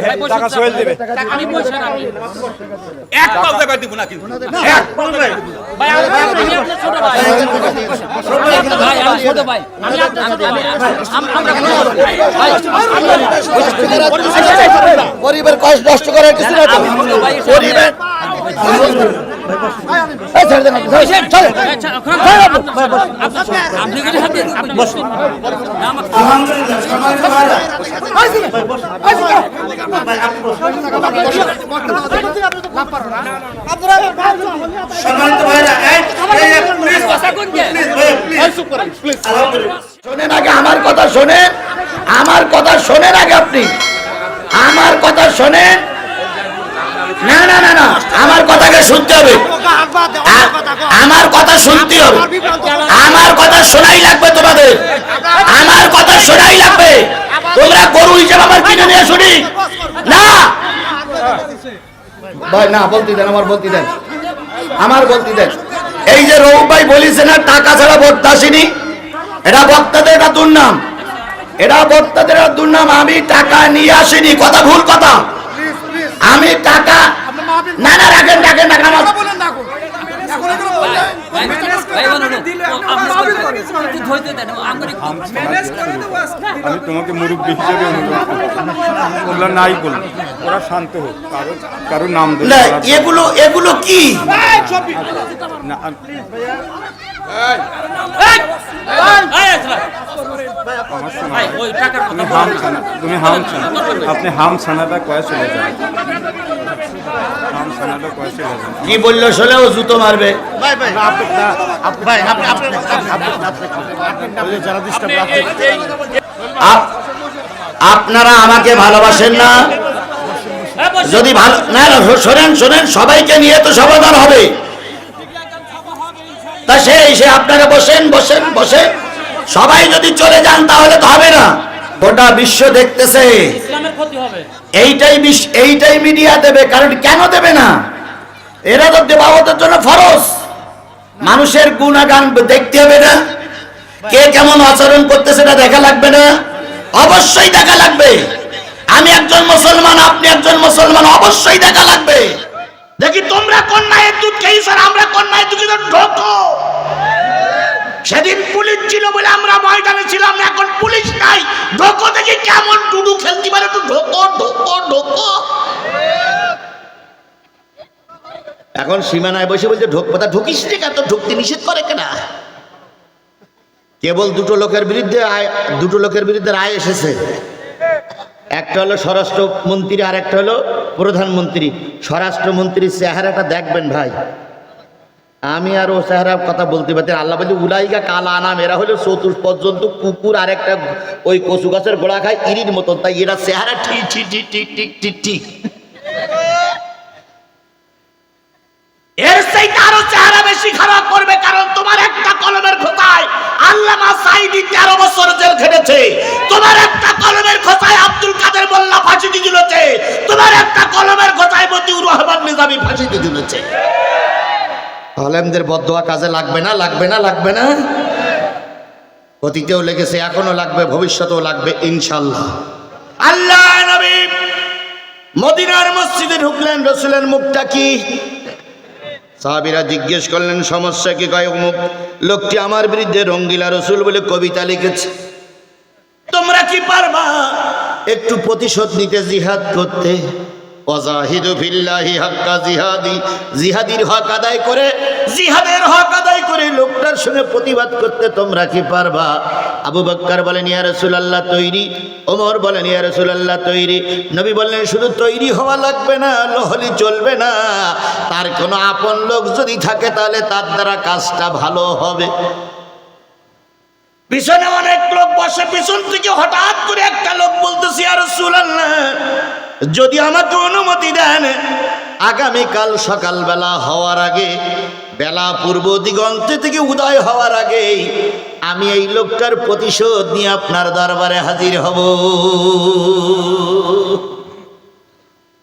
ভাই টাকা সোহেল দেবে। আমি বলছি না এক পাও টাকা দিব না কিন্তু। এক পাও নাই। ভাই আমি আমি আপনার ছোট ভাই। ভাই আমি ছোট ভাই। আমি আপনার ছোট ভাই। আম- আমরা ভাই গরিবের কষ্ট নষ্ট করার কিছু না। তো আমার কথা শোনেন আমার কথা শোনেন আগে আপনি আমার কথা শোনেন। না না না না। আমার কথাকে শুনতে হবে। আমার কথা শুনতে হবে। আমার কথা শোনাই লাগবে তোমাদের। আমার কথা শোনাই লাগবে। তোমরা গরু হিসেবে আমার কিনে নিয়ে শুনি না। ভাই, না, বলতে দেন, আমার বলতে দেন। আমার বলতে দেন। এই যে রৌফ ভাই বলিছে না, টাকা ছাড়া ভোট আসেনি। এটা বক্তাদের এটা দুর্নাম। এটা বক্তাদের দুর্নাম। আমি টাকা নিয়ে আসিনি। কথা ভুল কথা। আমি টাকা না না রাখেন রাখেন রাখেন আমার আমি তোমাকে মুরব্বী হিসেবে অনুরোধ ওগুলো নাই বলব ওরা শান্ত হোক। কারও কারও নাম এগুলো এগুলো কি? না, তুমি হাম ছানা আপনি হাম ছানাটা কয়ে চলে যান কি বলল শোলে ও জুতো মারবে আপ- আপনারা আমাকে ভালোবাসেন না যদি ভালো না না শোনেন শোনেন সবাইকে নিয়ে তো সমাধান হবে তা সেই সে আপনারা বসেন বসেন বসে সবাই যদি চলে যান তাহলে তো হবে না। গোটা বিশ্ব দেখতেছে। এইটাই এইটাই মিডিয়া দেবে কারণ কেন দেবে না? এরা তো দেবাবতের জন্য ফরজ। মানুষের গুণাগান দেখতে হবে না। কে কেমন আচরণ করতে সেটা দেখা লাগবে না। অবশ্যই দেখা লাগবে। আমি একজন মুসলমান আপনি একজন মুসলমান অবশ্যই দেখা লাগবে। দেখি তোমরা কন্যায় দুধ খেয়েছ আর আমরা কন্যায় দুধ ঢোকো। সেদিন পুলিশ ছিল বলে আমরা ময়দানে ছিলাম, এখন পুলিশ নাই। ঢোকো দেখি কেমন ডুডু খেলতে পারে একটু ঢোকো ঢোকো ঢোকো। এখন সীমানায় বসে বলছে, ঢোক কথা ঢুকিস রে কেন? ঢুকতে নিষেধ করে কেনা? কেবল দুটো লোকের বিরুদ্ধে আয়- দুটো লোকের বিরুদ্ধে রায় এসেছে। একটা হলো স্বরাষ্ট্রমন্ত্রী আর একটা হলো প্রধানমন্ত্রী। স্বরাষ্ট্রমন্ত্রীর চেহারাটা দেখবেন ভাই। আমি আর ও চেহারা কথা বলতে পারছি না। আল্লাহ বলছে, উলাইকা কালা আনাম, এরা হলো চতুর পর্যন্ত কুকুর আর একটা ওই কচু গাছের গোড়া খায় ইরির মতন। তাই এরা চেহারা ঠিক ঠিক ঠিক ঠিক ঠিক ঠিক ঠিক এর বেশি খারাপ করবে কারণ তোমার একটা কলমের খোঁচায় আল্লামা সাইদি তেরো বছর জেল খেটেছে। তোমার একটা কলমের খোঁচায় আব্দুল কাদের মোল্লা ফাঁসিতে ঝুলেছে। তোমার একটা কলমের খোঁচায় মতিউর রহমান নিজামী ফাঁসিতে ঝুলেছে। আলেমদের বদোয়া কাজে লাগবে না লাগবে না লাগবে না। অতীতেও লেগেছে এখনও লাগবে, ভবিষ্যতেও লাগবে ইনশাল্লাহ আল্লাহ নবী মদিনার মসজিদে ঢুকলেন, রসুলের মুখটা কি? সাহাবিরা জিজ্ঞেস করলেন, সমস্যা কি? কয়, অমুক লোকটি আমার বিরুদ্ধে রঙ্গিলা রসুল বলে কবিতা লিখেছে। তোমরা কি পারবা একটু প্রতিশোধ নিতে জিহাদ করতে? জিহাদি। জিহাদির হক আদায় করে হক আদায় করে লোকটার প্রতিবাদ করতে তোমরা আবু তৈরি। ওমর তৈরি। নবী শুধু তৈরি হওয়া লাগবে না লহলি চলবে না। তার কোনো আপন লোক যদি থাকে, তাহলে তার দ্বারা কাজটা ভালো হবে। পিছনে অনেক লোক বসে, পিছন থেকে হঠাৎ করে একটা লোক বলতেছি আর সুলাল্লাহ যদি আমাকে অনুমতি দেন, আগামীকাল সকালবেলা হওয়ার আগে, বেলা পূর্ব দিগন্তে থেকে উদয় হওয়ার আগে, আমি এই লোকটার প্রতিশোধ নিয়ে আপনার দরবারে হাজির হব।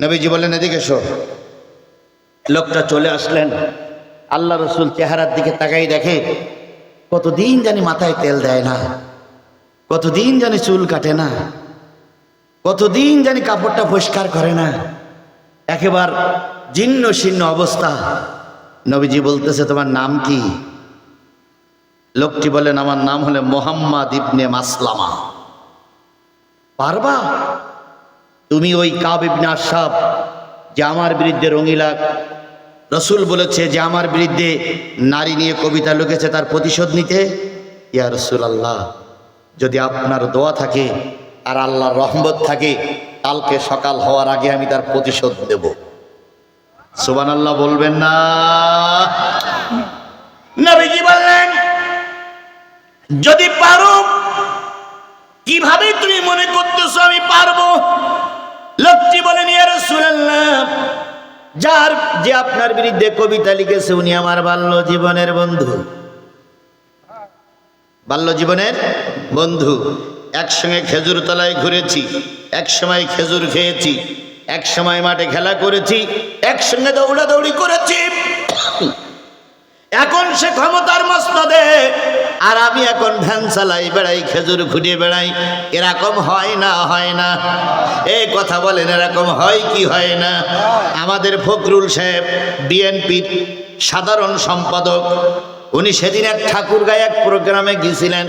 নবীজি বললেন, এদিকে এসো। লোকটা চলে আসলেন। আল্লাহ রসুল চেহারার দিকে তাকাই দেখে, কতদিন জানি মাথায় তেল দেয় না, কতদিন জানি চুল কাটে না। কতদিন জানি কাপড়টা পরিষ্কার করে না। একেবার জীর্ণ শীর্ণ অবস্থা। নবীজি বলতেছে, তোমার নাম কি? লোকটি বলেন আমার নাম হলে মোহাম্মদ ইবনে মাসলামা। পারবা? তুমি ওই কাব ইবনে আশরাফ, যে আমার বিরুদ্ধে রঙিলা রসুল বলেছে যে আমার বিরুদ্ধে নারী নিয়ে কবিতা লিখেছে, তার প্রতিশোধ নিতে? ইয়া রসুল আল্লাহ যদি আপনার দোয়া থাকে আর আল্লাহর রহমত থাকে, কালকে সকাল হওয়ার আগে আমি তার প্রতিশোধ দেব। সুবান আল্লাহ বলবেন না। নবীজি বললেন, যদি পারো, কীভাবে তুমি মনে করতেছো আমি পারব? লোকটি বলেন, ইয়া রাসূলুল্লাহ, যার যে আপনার বিরুদ্ধে কবিতা লিখেছে, উনি আমার বাল্য জীবনের বন্ধু। বাল্য জীবনের বন্ধু। একসঙ্গে খেজুর তলায় ঘুরেছি, একসময় খেজুর খেয়েছি এক সময় মাঠে খেলা করেছি, একসঙ্গে দৌড়াদৌড়ি করেছি। এখন সে ক্ষমতার মস্তদে, আর আমি এখন ভ্যান চালাই, বেড়াই, খেজুর খুঁটিয়ে বেড়াই। এরকম হয় না হয় না। এই কথা বলেন, এরকম হয় কি হয় না? আমাদের ফখরুল সাহেব, বিএনপির সাধারণ সম্পাদক, উনি সেদিন এক ঠাকুর গায়ে এক প্রোগ্রামে গিয়েছিলেন।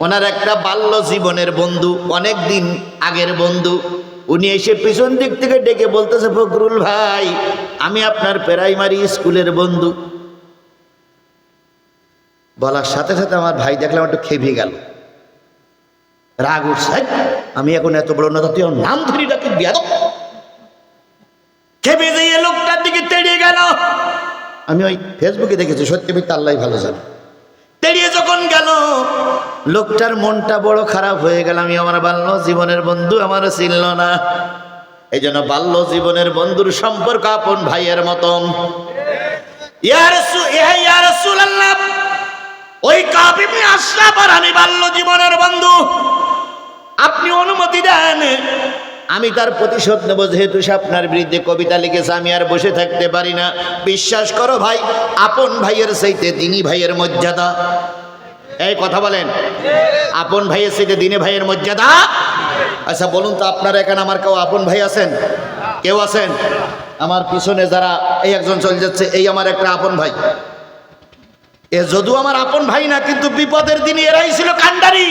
ওনার একটা বাল্য জীবনের বন্ধু অনেক দিন আগের বন্ধু। উনি এসে পিছন দিক থেকে ডেকে বলতেছে ফখরুল ভাই আমি আপনার প্রাইমারি স্কুলের বন্ধু। বলার সাথে সাথে আমার ভাই দেখলাম একটু খেপে গেল। রাগ উঠছে "হেই, আমি এখন এত বড় নেতা তুই নাম ধরি ডাকি বিয়াদ খেপে দিয়ে লোকটার দিকে তেড়িয়ে গেল। আমি ওই ফেসবুকে দেখেছি সত্যি মিথ্যা আল্লাহ ভালো জানে। লোকটার মনটা বড় খারাপ হয়ে গেল। আমি আমার বাল্য জীবনের বন্ধু, আমার চিনল না। এই জন্য বাল্য জীবনের বন্ধুর সম্পর্ক আপন ভাইয়ের মতন। ওই কাবিবনি আশরাফ আর আমি বাল্য জীবনের বন্ধু। আপনি অনুমতি দেন, আমি তার প্রতিশোধ নেব। যেহেতু সে আপনার বিরুদ্ধে কবিতা লিখেছে, আমি আর বসে থাকতে পারি না। বিশ্বাস করো ভাই, আপন ভাইয়ের চাইতে দিনী ভাইয়ের মর্যাদা। এই কথা বলেন। আপন ভাইয়ের চাইতে দিনী ভাইয়ের মর্যাদা? আচ্ছা বলুন তো আপনারা এখানে আমার কেউ আপন ভাই আছেন? কেউ আছেন? আমার পিছনে যারা এই একজন চলে যাচ্ছে, এই আমার একটা আপন ভাই। এ যদিও আমার আপন ভাই না, কিন্তু বিপদের দিনে এরাই ছিল কান্ডারি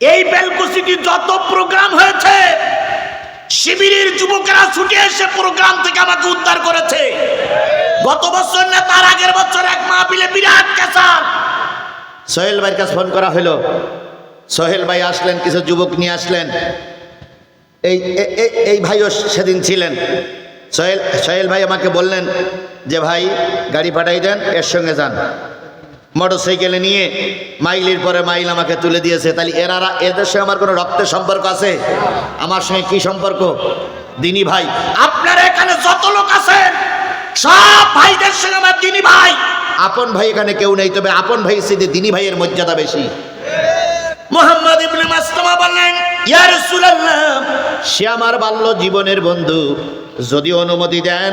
এই বেলকুসিটি যত প্রোগ্রাম হয়েছে, শিবিরের যুবকেরা ছুটে এসে প্রোগ্রাম থেকে আমাকে উদ্ধার করেছে। গত বছর না, তার আগের বছর এক মাহফিলে সোহেল ভাইয়ের কাছে ফোন করা হলো সোহেল ভাই আসলেন, কিছু যুবক নিয়ে আসলেন। এই এই ভাইও সেদিন ছিলেন। সোহেল সোহেল ভাই আমাকে বললেন যে, ভাই, গাড়ি পাঠাই দেন, এর সঙ্গে যান। মোটর সাইকেলে নিয়ে মাইলের পরে মাইল আমাকে তুলে দিয়েছে। তাহলে এরারা এদের সঙ্গে আমার কোনো রক্তের সম্পর্ক আছে? আমার সঙ্গে কি সম্পর্ক? দিনী ভাই, আপনার এখানে যত লোক আছেন সব ভাইদের সঙ্গে আমার দিনী ভাই। আপন ভাই এখানে কেউ নেই তবে আপন ভাই সিদ্ধি দিনী ভাইয়ের মর্যাদা বেশি। মোহাম্মদ ইবনে মাসলামা বললেন ইয়া রাসূলুল্লাহ সে আমার বাল্য জীবনের বন্ধু। যদি অনুমতি দেন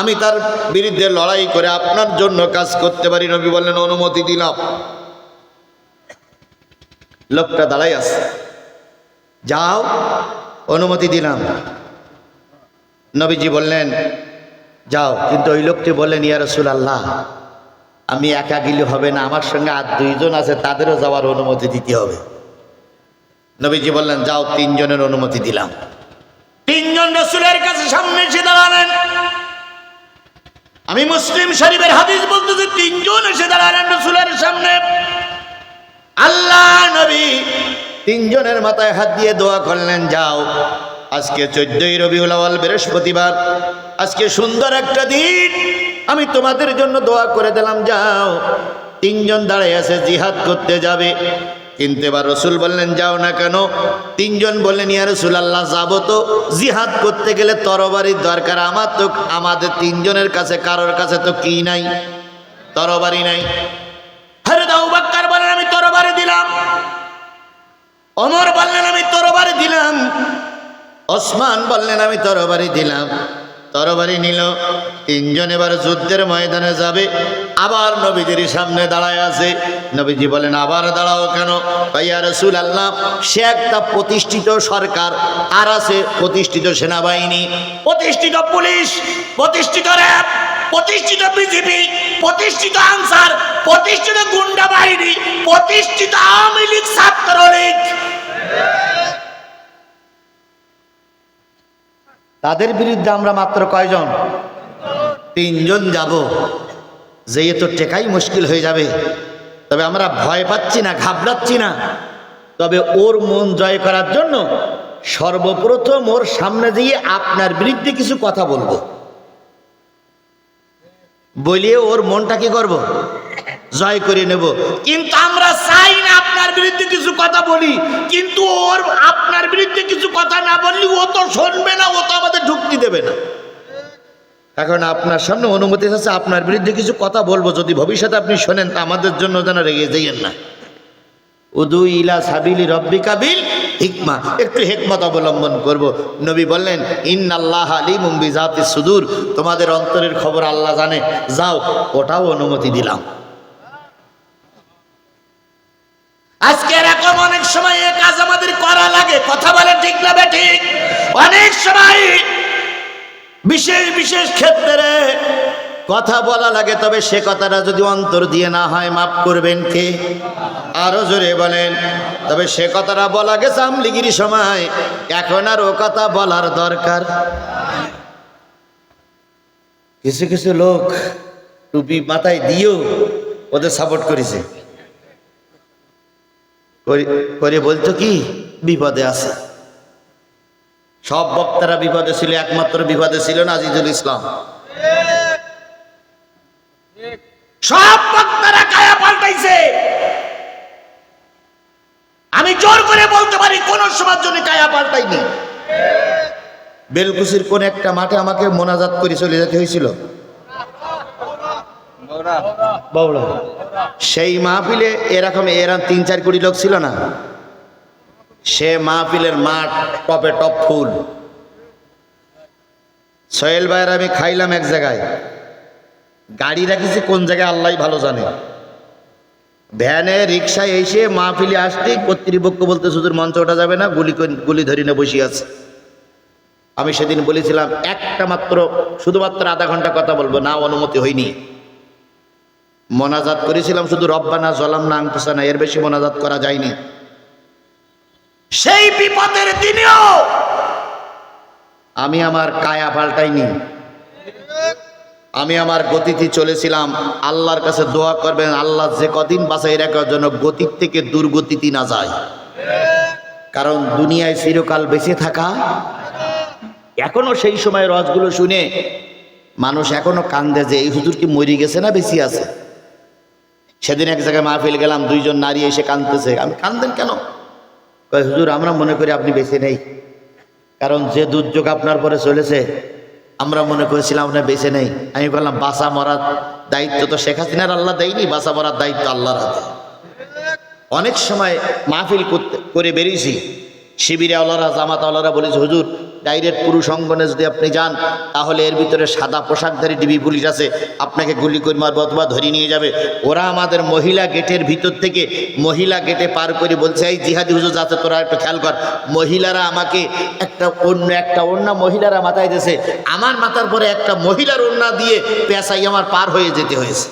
আমি তার বিরুদ্ধে লড়াই করে আপনার জন্য কাজ করতে পারি। নবী বললেন অনুমতি দিলাম। লোকটা দাঁড়াই আছে। যাও অনুমতি দিলাম। নবীজি বললেন যাও, কিন্তু ওই লোকটি বললেন, ইয়া রসুল আল্লাহ আমি একা গেলে হবে না, আমার সঙ্গে আর দুইজন আছে, তাদেরও যাওয়ার অনুমতি দিতে হবে। নবীজি বললেন, যাও, তিনজনের অনুমতি দিলাম। তিনজন রসুলের কাছে সামনে এসে দাঁড়ালেন। আমি মুসলিম শরীফের হাদিস বলতেছি, তিনজন এসে দাঁড়ালেন রসুলের সামনে। আল্লাহ নবী তিনজনের মাথায় হাত দিয়ে দোয়া করলেন, যাও, আজকে চোদ্দই রবিউল বৃহস্পতিবার আজকে সুন্দর একটা দিন। আমি তোমাদের জন্য দোয়া করে দিলাম, যাও। তিনজন দাঁড়ায় আছে, জিহাদ করতে যাবে। কিন্তু এবার রসুল বললেন, যাও না কেন? তিনজন বললেন, ইয়া রসুল আল্লাহ যাব তো। জিহাদ করতে গেলে তরবারির দরকার। আমার তো, আমাদের তিনজনের কাছে, কারোর কাছে তো কি নাই? তরবারি নাই। হরে দাউ বাক্কার বলেন আমি তরবারি দিলাম। অমর বললেন, আমি তরবারি দিলাম। ওসমান বললেন, আমি তরবারি দিলাম। তরবারি নিল। তিনজন এবার যুদ্ধের ময়দানে যাবে। আবার নবীজির সামনে দাঁড়ায় আছে। নবীজি বলেন, আবার দাঁড়াও কেন? ভাইয়া রসুল আল্লাহ সে একটা প্রতিষ্ঠিত সরকার। আর আছে প্রতিষ্ঠিত সেনাবাহিনী। প্রতিষ্ঠিত পুলিশ, প্রতিষ্ঠিত র্যাব, প্রতিষ্ঠিত বিজেপি প্রতিষ্ঠিত আনসার, প্রতিষ্ঠিত গুন্ডা বাহিনী, প্রতিষ্ঠিত আওয়ামী লীগ ছাত্রলীগ। তাদের বিরুদ্ধে আমরা মাত্র কয়জন? তিনজন যাব। যে তো টেকাই মুশকিল হয়ে যাবে। তবে আমরা ভয় পাচ্ছি না, ঘাবড়াচ্ছি না। তবে ওর মন জয় করার জন্য সর্বপ্রথম ওর সামনে দিয়ে আপনার বিরুদ্ধে কিছু কথা বলব। বলিয়ে ওর মনটা কি করব? জয় করে নেব। কিন্তু আমরা চাই না আপনার বিরুদ্ধে কিছু কথা বলি। কিন্তু ওর আপনার বিরুদ্ধে কিছু কথা না বললে ও তো শুনবে না, ও তো আমাদের ঢুকতে দেবে না। এখন আপনার সামনে অনুমতি আছে আপনার বিরুদ্ধে কিছু কথা বলব। যদি ভবিষ্যতে আপনি শোনেন, তা আমাদের জন্য যেন রেগে যাইয়েন না। উদু ইলা সাবিলি রব্বি কাবিল হিকমা। একটু হেকমত অবলম্বন করব। নবী বললেন, ইন্নাল্লাহ আলিমুম বিজাতি সুদূর। তোমাদের অন্তরের খবর আল্লাহ জানে। যাও, ওটাও অনুমতি দিলাম। আজকে এরকম অনেক সময় এ কাজ আমাদের করা লাগে। কথা বলে ঠিক না ঠিক? অনেক সময় বিশেষ বিশেষ ক্ষেত্রে কথা বলা লাগে, তবে সে কথাটা যদি অন্তর দিয়ে না হয়, মাফ করবেন কে? আরও জোরে বলেন, তবে সে কথাটা বলা গেছে আমলিগির সময়। এখন আর ও কথা বলার দরকার। কিছু কিছু লোক টুপি মাথায় দিয়েও ওদের সাপোর্ট করেছে। করে- বলতো কি? বিপদে আছে। সব বক্তারা বিপদে ছিল, একমাত্র বিপদে ছিল না আজিজুল ইসলাম। সব বক্তারা কায়া পাল্টাইছে। আমি জোর করে বলতে পারি, কোন সময়ের জন্য কায়া পাল্টাইনি। বেলকুচির কোন একটা মাঠে আমাকে মোনাজাত করে চলে যেতে হয়েছিল। সেই মাহফিলে এরকম এরকম তিন চার কোটি লোক ছিল না? সে মাহফিলের মাঠ টপে টপ ফুল। সোহেল ভাইয়ের আমি খাইলাম এক জায়গায়। গাড়ি রাখিছি কোন জায়গায় আল্লাহ ভালো জানে। ভ্যানে রিক্সায় এসে মাহফিলে আসতে কর্তৃপক্ষ বলতে শুধু মঞ্চ ওঠা যাবে না, গুলি গুলি ধরি না বসে আছে। আমি সেদিন বলেছিলাম, একটা মাত্র, শুধুমাত্র আধা ঘণ্টা কথা বলব, না অনুমতি হয়নি। মোনাজাত করেছিলাম, শুধু রব্বানা জলাম না আংকুসানা এর বেশি মোনাজাত করা যায়নি। সেই বিপদের দিনেও আমি আমার কায়া পাল্টাইনি। আমি আমার গতিতে চলেছিলাম। আল্লাহর কাছে দোয়া করবেন, আল্লাহ যে কদিন বাঁচাই রাখার জন্য গতির থেকে দুর্গতিতে না যায়। কারণ দুনিয়ায় চিরকাল বেঁচে থাকা, এখনও সেই সময় রসগুলো শুনে মানুষ এখনও কান্দে যে, এই হুজুর কি মরি গেছে না বেশি আছে? সেদিন এক জায়গায় মাহফিল গেলাম, দুইজন নারী এসে কাঁদতেছে। আমি কান্দেন কেন? কয়, হুজুর, আমরা মনে করি আপনি বেঁচে নেই। কারণ যে দুর্যোগ আপনার পরে চলেছে, আমরা মনে করেছিলাম আপনার বেঁচে নেই। আমি বললাম বাসা মরার দায়িত্ব তো শেখ হাসিনার আল্লাহ দেয়নি বাসা মরার দায়িত্ব আল্লাহর হাতে। অনেক সময় মাহফিল করতে করে বেরিয়েছি। শিবিরে আওলারা, জামাত আওলারা বলেছে, হুজুর ডাইরেক্ট পুরুষ অঙ্গনে যদি আপনি যান, তাহলে এর ভিতরে সাদা পোশাকধারী ডিবি পুলিশ আছে, আপনাকে গুলি করে মারবে অথবা ধরে নিয়ে যাবে। ওরা আমাদের মহিলা গেটের ভিতর থেকে মহিলা গেটে পার করে বলছে, এই জিহাদি হুজুর, যাতে তোরা একটু খেয়াল কর। মহিলারা আমাকে একটা অন্য একটা অন্য মহিলারা মাথায় দিয়েছে। আমার মাথার পরে একটা মহিলার ওন্না দিয়ে পেশাই আমার পার হয়ে যেতে হয়েছে।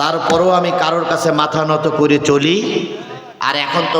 তারপরও আমি কারোর কাছে মাথা নত করে চলি, আর এখন তো